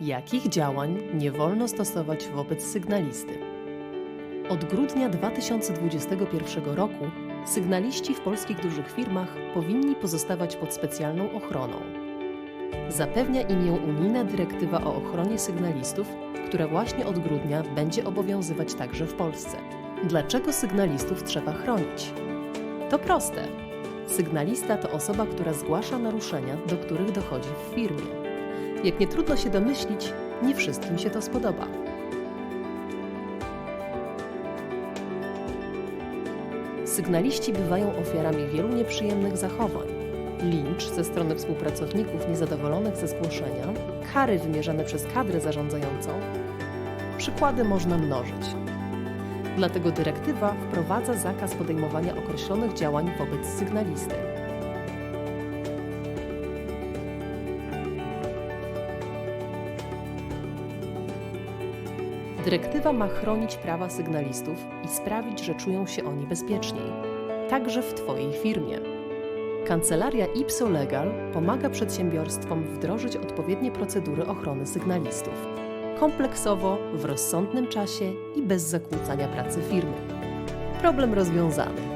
Jakich działań nie wolno stosować wobec sygnalisty? Od grudnia 2021 roku sygnaliści w polskich dużych firmach powinni pozostawać pod specjalną ochroną. Zapewnia im ją unijna dyrektywa o ochronie sygnalistów, która właśnie od grudnia będzie obowiązywać także w Polsce. Dlaczego sygnalistów trzeba chronić? To proste. Sygnalista to osoba, która zgłasza naruszenia, do których dochodzi w firmie. Jak nie trudno się domyślić, nie wszystkim się to spodoba. Sygnaliści bywają ofiarami wielu nieprzyjemnych zachowań. Lincz ze strony współpracowników niezadowolonych ze zgłoszenia, kary wymierzane przez kadrę zarządzającą. Przykłady można mnożyć. Dlatego dyrektywa wprowadza zakaz podejmowania określonych działań wobec sygnalisty. Dyrektywa ma chronić prawa sygnalistów i sprawić, że czują się oni bezpieczniej, także w Twojej firmie. Kancelaria Ipso Legal pomaga przedsiębiorstwom wdrożyć odpowiednie procedury ochrony sygnalistów. Kompleksowo, w rozsądnym czasie i bez zakłócania pracy firmy. Problem rozwiązany.